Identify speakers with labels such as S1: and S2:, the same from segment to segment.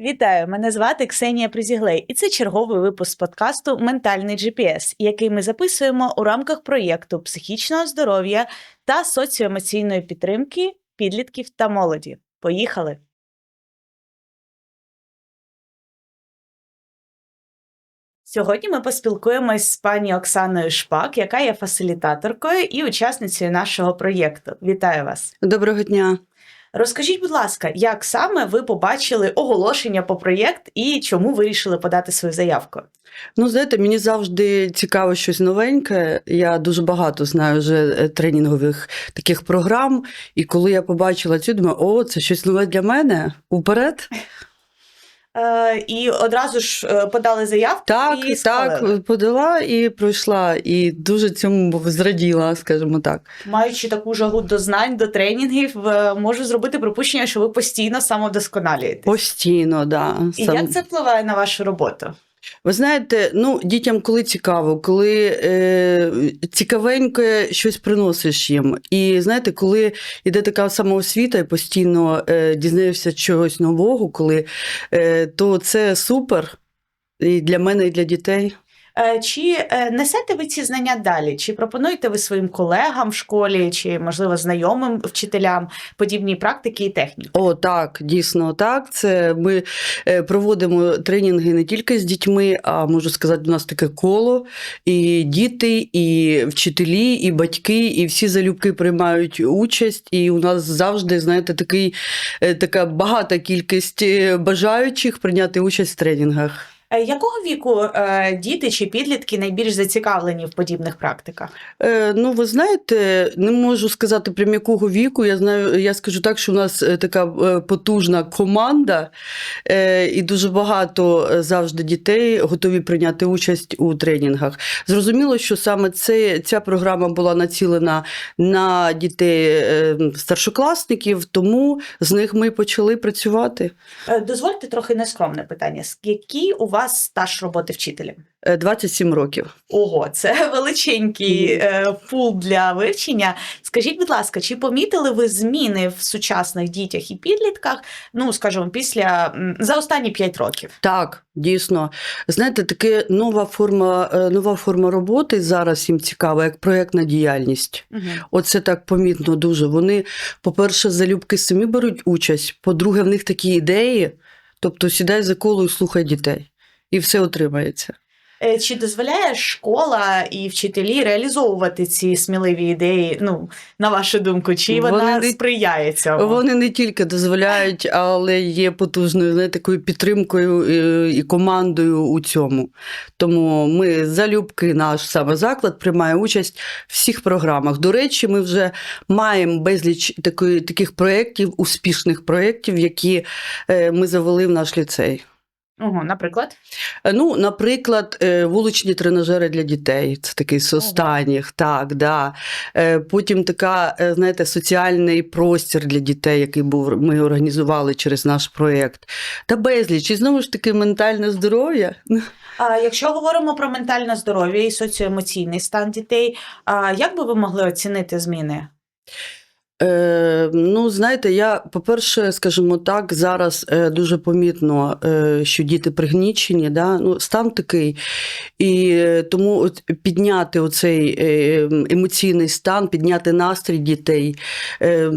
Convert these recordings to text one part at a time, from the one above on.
S1: Вітаю! Мене звати Ксенія Призіглей, і це черговий випуск подкасту Ментальний GPS, який ми записуємо у рамках проєкту психічного здоров'я та соціоемоційної підтримки підлітків та молоді. Поїхали! Сьогодні ми поспілкуємось з пані Оксаною Шпак, яка є фасилітаторкою і учасницею нашого проєкту. Вітаю вас!
S2: Доброго дня.
S1: Розкажіть, будь ласка, як саме ви побачили оголошення по проєкт і чому вирішили подати свою заявку?
S2: Ну, знаєте, мені завжди цікаво щось новеньке. Я дуже багато знаю вже е, тренінгових таких програм. І коли я побачила цю, думаю, о, це щось нове для мене. Уперед.
S1: Е, і одразу ж е, подали заявку
S2: Так,
S1: і
S2: так, подала і пройшла. І дуже цьому зраділа, скажімо так.
S1: Маючи таку жагу до знань, до тренінгів, е, можу зробити припущення, що ви постійно самодосконалюєтесь.
S2: Постійно, да.
S1: І
S2: Сам-
S1: як це впливає на вашу роботу?
S2: Ви знаєте, ну дітям коли цікаво, коли е, цікавеньке щось приносиш їм. І знаєте, коли йде така самоосвіта і постійно е, дізнаєшся чогось нового, коли е, то це супер і для мене, і для дітей.
S1: Е, Чи е, несете ви ці знання далі? Чи пропонуєте ви своїм колегам в школі, чи можливо знайомим вчителям подібні практики і техніки?
S2: О, так, дійсно так. Це ми е, проводимо тренінги не тільки з дітьми, а можу сказати, у нас таке коло. І діти, і вчителі, і батьки, і всі залюбки приймають участь. І у нас завжди, знаєте, такий, така багата кількість бажаючих прийняти участь в тренінгах.
S1: Е, Якого віку е, діти чи підлітки найбільш зацікавлені в подібних практиках?
S2: Е, ну, ви знаєте, не можу сказати прям якого віку. Я знаю, я скажу так, що у нас така потужна команда, е, і дуже багато завжди дітей готові прийняти участь у тренінгах. Зрозуміло, що саме це, ця програма була націлена на дітей е, старшокласників, тому з них ми почали працювати.
S1: Е, Дозвольте трохи нескромне питання. Який у вас стаж роботи вчителем?
S2: Е, 27 років.
S1: Ого, це величенький е, пул для вивчення. Скажіть, будь ласка, чи помітили ви зміни в сучасних дітях і підлітках? Ну, скажімо, після за останні 5 років?
S2: Так, дійсно. Знаєте, таке нова форма, е, нова форма роботи зараз їм цікава, як проєктна діяльність.
S1: Угу.
S2: Оце так помітно дуже. Вони, по-перше, залюбки самі беруть участь. По-друге, в них такі ідеї. Тобто сідай за коло і слухай дітей. І все отримається.
S1: Е, Чи дозволяє школа і вчителі реалізовувати ці сміливі ідеї? Ну, на вашу думку, чи
S2: Вони
S1: вона
S2: не-
S1: сприяє цьому?
S2: Вони не тільки дозволяють, але є потужною знаєте, такою підтримкою е, і командою у цьому. Тому ми залюбки, наш саме заклад приймає участь в всіх програмах. До речі, ми вже маємо безліч такої, таких проєктів, успішних проєктів, які е, ми завели в наш ліцей.
S1: Угу, наприклад,
S2: Е, Ну, наприклад, е, вуличні тренажери для дітей. Це такий з останніх, так, да. Е, Потім така, знаєте, соціальний простір для дітей, який був ми організували через наш проєкт. Та безліч. І знову ж таки, ментальне здоров'я.
S1: а якщо говоримо про ментальне здоров'я і соціоемоційний стан дітей, а як би ви могли оцінити зміни?
S2: Е, ну, знаєте, я, по-перше, скажімо так, зараз е, дуже помітно, е, що діти пригнічені, да? ну, стан такий. І е, тому от підняти оцей емоційний стан, підняти настрій дітей, е,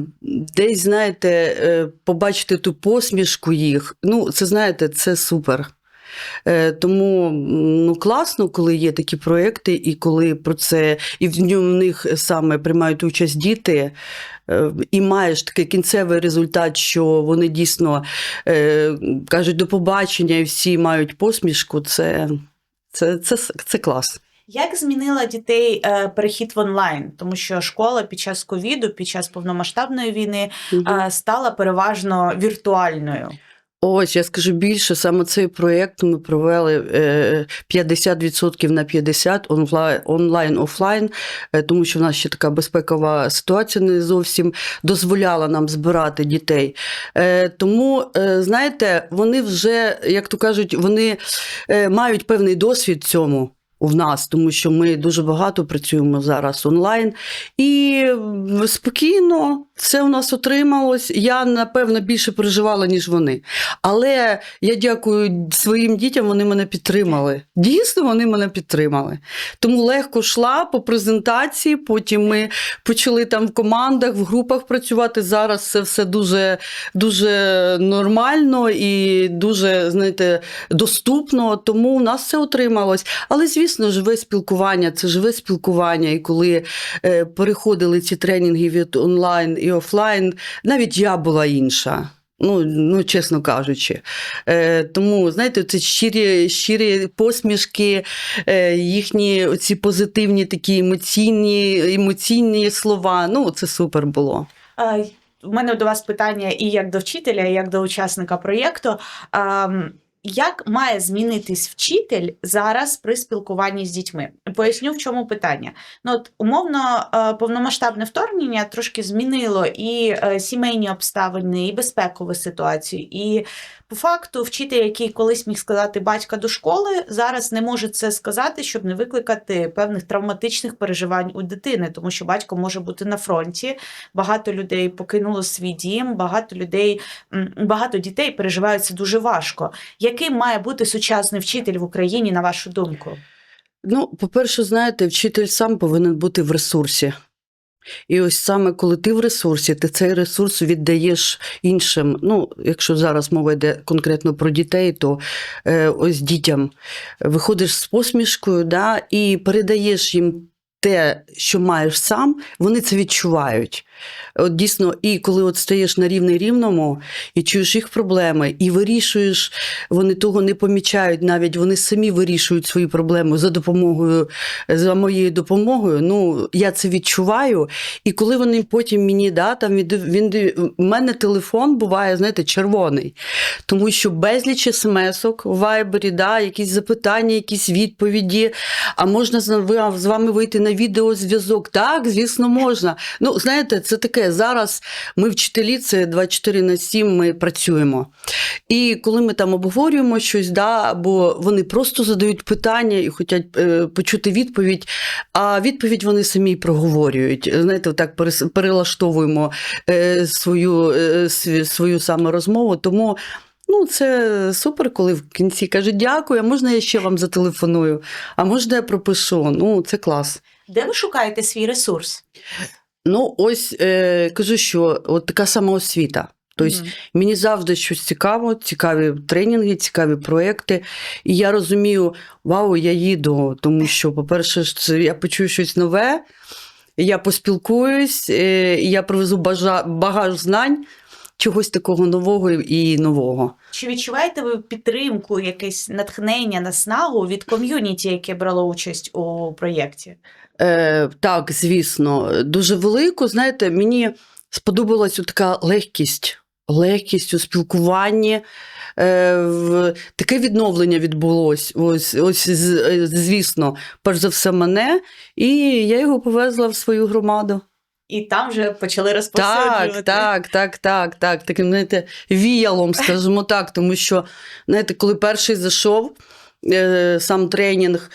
S2: десь, знаєте, побачити ту посмішку їх. Ну, це знаєте, це супер. Е, Тому ну, класно, коли є такі проекти, і коли про це і в них саме приймають участь діти, е, і маєш такий кінцевий результат, що вони дійсно е, кажуть до побачення, і всі мають посмішку. Це, це, це, це клас.
S1: Як змінила дітей перехід в онлайн? Тому що школа під час ковіду, під час повномасштабної війни е, стала переважно віртуальною.
S2: Ось я скажу більше, саме цей проєкт ми провели е, 50% на 50 онлайн, онлайн офлайн, е, тому що в нас ще така безпекова ситуація не зовсім дозволяла нам збирати дітей. Е, Тому, е, знаєте, вони вже, як то кажуть, вони е, мають певний досвід цьому. В нас, тому що ми дуже багато працюємо зараз онлайн і спокійно все у нас отрималось. Я, напевно, більше переживала, ніж вони. Але я дякую своїм дітям, вони мене підтримали. Дійсно, вони мене підтримали. Тому легко йшла по презентації. Потім ми почали там в командах, в групах працювати. Зараз це все дуже, дуже нормально і дуже, знаєте, доступно. Тому у нас все отрималось. Але, звісно, живе спілкування це живе спілкування. І коли е, переходили ці тренінги від онлайн і офлайн, навіть я була інша. Ну, ну, чесно кажучи. Е, тому, знаєте, це щирі, щирі посмішки, е, їхні ці позитивні такі емоційні, емоційні слова. Ну, це супер було.
S1: Е, У мене до вас питання і як до вчителя, і як до учасника проєкту. Ем, Як має змінитись вчитель зараз при спілкуванні з дітьми? Поясню, в чому питання. Ну, от, умовно, е, повномасштабне вторгнення трошки змінило і е, сімейні обставини, і безпекову ситуацію. І по факту, вчитель, який колись міг сказати батька до школи, зараз не може це сказати, щоб не викликати певних травматичних переживань у дитини, тому що батько може бути на фронті, багато людей покинуло свій дім, багато людей, багато дітей переживають це дуже важко. Яким має бути сучасний вчитель в Україні, на вашу думку?
S2: Ну, по-перше, знаєте, вчитель сам повинен бути в ресурсі. І ось саме коли ти в ресурсі, ти цей ресурс віддаєш іншим. Ну, якщо зараз мова йде конкретно про дітей, то е, ось дітям виходиш з посмішкою да, і передаєш їм те, що маєш сам, вони це відчувають. От дійсно, і коли от стаєш на рівний рівному і чуєш їх проблеми, і вирішуєш, вони того не помічають, навіть вони самі вирішують свої проблеми за допомогою, за моєю допомогою. Ну, я це відчуваю. І коли вони потім мені да, там від, він, у мене телефон буває, знаєте, червоний, тому що безліч смс-ок в вайбері, да, якісь запитання, якісь відповіді. А можна з вами вийти на відеозв'язок? Так, звісно, можна. Ну, знаєте, це таке. Зараз ми вчителі, це 24 на 7 ми працюємо. І коли ми там обговорюємо щось, да, або вони просто задають питання і хочуть е, почути відповідь, а відповідь вони самі проговорюють. Знаєте, так перелаштовуємо е, свою, е, свою саме розмову. Тому. Ну, це супер, коли в кінці кажуть дякую, а можна я ще вам зателефоную, а можна я пропишу. Ну, це клас.
S1: Де ви шукаєте свій ресурс?
S2: Ну, ось е, кажу, що от така сама освіта. Тобто
S1: -hmm.
S2: мені завжди щось цікаво, цікаві тренінги, цікаві проекти. І я розумію, вау, я їду, тому що, по-перше, я почую щось нове, я поспілкуюсь, е, я привезу бажа- багаж знань, чогось такого нового і нового.
S1: Чи відчуваєте ви підтримку, якесь натхнення, наснагу від ком'юніті, яке брало участь у проєкті?
S2: Е, так, звісно, дуже велику. Знаєте, мені сподобалась така легкість, легкість у спілкуванні. Е, в- таке відновлення відбулось. Ось, ось е, звісно, перш за все, мене, і я його повезла в свою громаду.
S1: І там вже почали
S2: Так, так, так, так, так. Таким, знаєте, віялом, скажімо так. Тому що, знаєте, коли перший зайшов е, сам тренінг,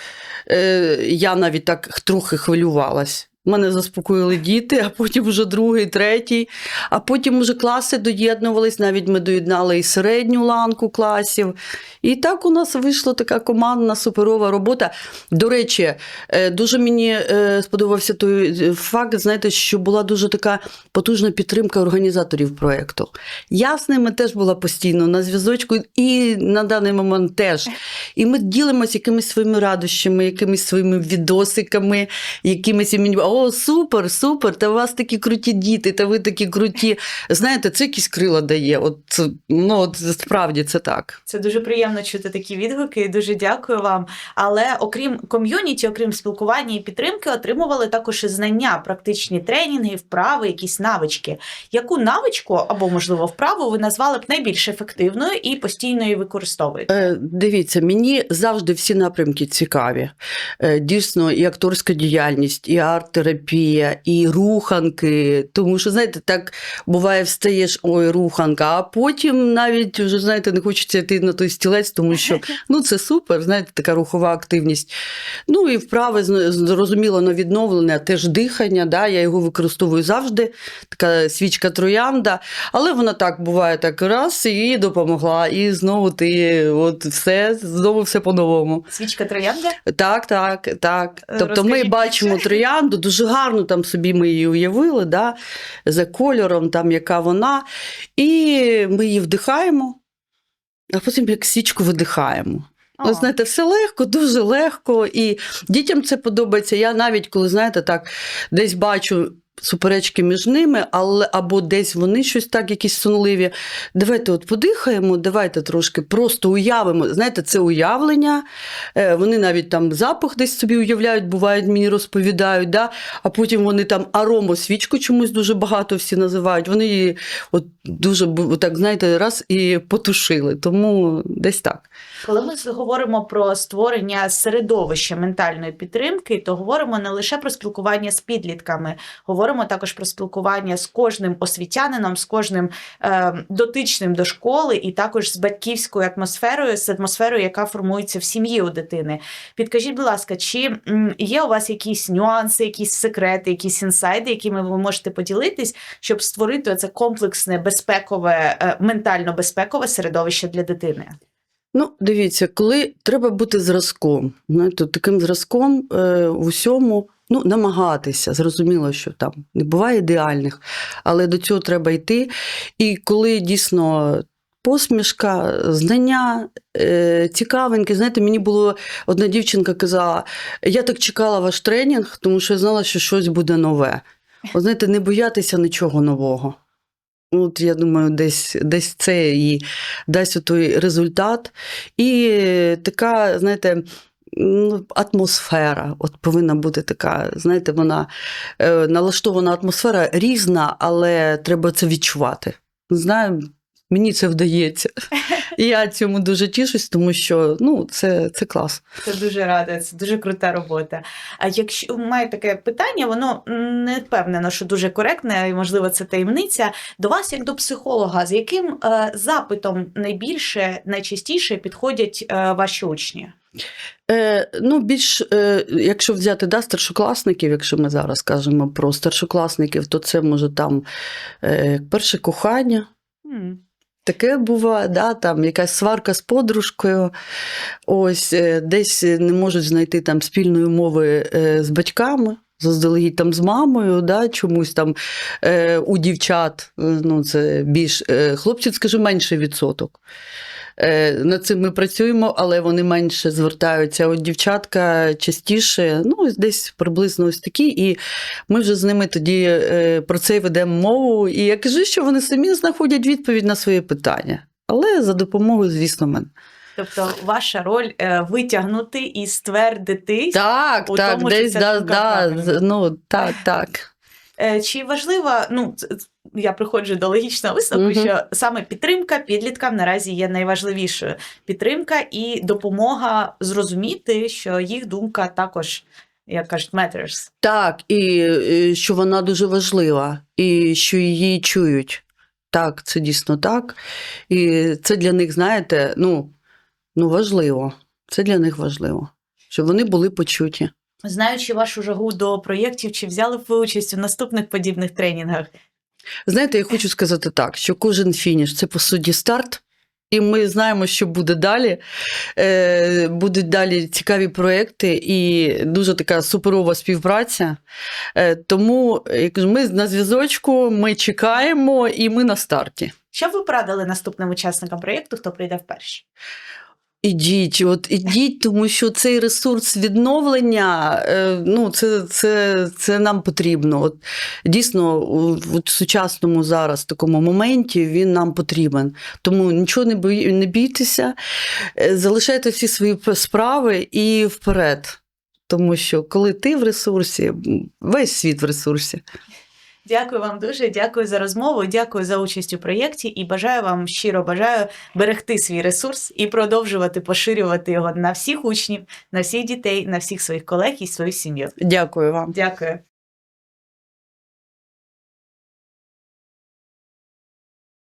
S2: е, я навіть так трохи хвилювалась. Мене заспокоїли діти, а потім вже другий, третій. А потім вже класи доєднувались, навіть ми доєднали і середню ланку класів. І так у нас вийшла така командна суперова робота. До речі, е, дуже мені е, сподобався той е, факт, знаєте, що була дуже така потужна підтримка організаторів проєкту. Я з ними теж була постійно на зв'язочку, і на даний момент теж. І ми ділимося якимись своїми радощами, якимись своїми відосиками, якимись мені. О, супер, супер! Та у вас такі круті діти, та ви такі круті. Знаєте, це якісь крила дає. От, ну, от справді це так.
S1: Це дуже приємно чути такі відгуки. Дуже дякую вам. Але окрім ком'юніті, окрім спілкування і підтримки, отримували також і знання, практичні тренінги, вправи, якісь навички. Яку навичку або можливо вправу ви назвали б найбільш ефективною і постійно її використовуєте?
S2: Е, Дивіться, мені завжди всі напрямки цікаві. Е, Дійсно, і акторська діяльність, і арт арт-терапія, і руханки. Тому що, знаєте, так буває, встаєш, ой, руханка, а потім навіть вже знаєте, не хочеться йти на той стілець, тому що ну це супер, знаєте, така рухова активність. Ну і вправи зрозуміло на відновлення, теж дихання. Да, я його використовую завжди. Така свічка троянда, але вона так буває так раз і допомогла. І знову ти от все, знову все по-новому.
S1: Свічка троянда?
S2: Так, так, так. Тобто ми бачимо троянду, дуже гарно там собі ми її уявили, да, за кольором, там яка вона, і ми її вдихаємо, а потім як свічку видихаємо. Ви знаєте, все легко, дуже легко. І дітям це подобається. Я навіть, коли знаєте, так десь бачу суперечки між ними, але або десь вони щось так, якісь сонливі. Давайте от подихаємо, давайте трошки просто уявимо. Знаєте, це уявлення. Е, Вони навіть там запах десь собі уявляють, бувають, мені розповідають, да? а потім вони там аромосвічку чомусь дуже багато всі називають. Вони її от дуже так, знаєте, раз і потушили. Тому десь так.
S1: Коли ми говоримо про створення середовища ментальної підтримки, то говоримо не лише про спілкування з підлітками, говоримо також про спілкування з кожним освітянином, з кожним е, дотичним до школи, і також з батьківською атмосферою, з атмосферою, яка формується в сім'ї у дитини. Підкажіть, будь ласка, чи є у вас якісь нюанси, якісь секрети, якісь інсайди, якими ви можете поділитись, щоб створити це комплексне безпекове, е, ментально безпекове середовище для дитини?
S2: Ну, дивіться, коли треба бути зразком, знаєте, таким зразком е, в усьому, ну, намагатися. Зрозуміло, що там не буває ідеальних, але до цього треба йти. І коли дійсно посмішка, знання, е, цікавинки, знаєте, мені було одна дівчинка казала: я так чекала ваш тренінг, тому що я знала, що щось буде нове. От, знаєте, не боятися нічого нового. От я думаю, десь, десь це і дасть той результат. І така, знаєте, атмосфера. От повинна бути така, знаєте, вона е, налаштована атмосфера різна, але треба це відчувати. Знаю, мені це вдається. І я цьому дуже тішусь, тому що ну, це, це клас.
S1: Це дуже рада, це дуже крута робота. А якщо маю таке питання, воно не впевнено, що дуже коректне, і можливо це таємниця. До вас, як до психолога, з яким е, запитом найбільше, найчастіше підходять е, ваші учні?
S2: Е, ну, більш, е, якщо взяти да, старшокласників, якщо ми зараз кажемо про старшокласників, то це може там е, перше кохання.
S1: М,
S2: Таке буває, да, там якась сварка з подружкою, ось е, десь не можуть знайти там спільної мови е, з батьками. Заздалегідь там з мамою, да, чомусь там е, у дівчат, е, ну це більш е, хлопців, скажу, менший відсоток. Е, над цим ми працюємо, але вони менше звертаються. От дівчатка частіше, ну, десь приблизно ось такі, і ми вже з ними тоді е, про це ведемо мову. І я кажу, що вони самі знаходять відповідь на свої питання. Але за допомогою, звісно, мене.
S1: Тобто, ваша роль е, витягнути і ствердити,
S2: Так,
S1: У
S2: так,
S1: тому, що
S2: десь
S1: ця
S2: да, да, ну, так, так.
S1: Е, Чи важлива, ну я приходжу до логічного висновку,
S2: Мгм.
S1: що саме підтримка підліткам наразі є найважливішою. Підтримка і допомога зрозуміти, що їх думка також, як кажуть, matters.
S2: Так, і е, що вона дуже важлива, і що її чують. Так, це дійсно так. І це для них, знаєте, ну, ну важливо. Це для них важливо, щоб вони були почуті.
S1: Знаючи вашу жагу до проєктів, чи взяли б ви участь у наступних подібних тренінгах?
S2: Знаєте, я хочу сказати так, що кожен фініш це по суті старт. І ми знаємо, що буде далі. Е, будуть далі цікаві проекти і дуже така суперова співпраця. Е, тому ми на зв'язочку, ми чекаємо і ми на старті.
S1: Що б ви порадили наступним учасникам проєкту, хто прийде вперше?
S2: Ідіть, от ідіть, тому що цей ресурс відновлення, е, ну це, це, це нам потрібно. От дійсно, в сучасному зараз такому моменті він нам потрібен. Тому нічого не бої, не бійтеся, е, залишайте всі свої справи і вперед. Тому що коли ти в ресурсі, весь світ в ресурсі.
S1: Дякую вам дуже, дякую за розмову, дякую за участь у проєкті і бажаю вам щиро бажаю берегти свій ресурс і продовжувати поширювати його на всіх учнів, на всіх дітей, на всіх своїх колег і свою сім'ю.
S2: Дякую вам.
S1: Дякую.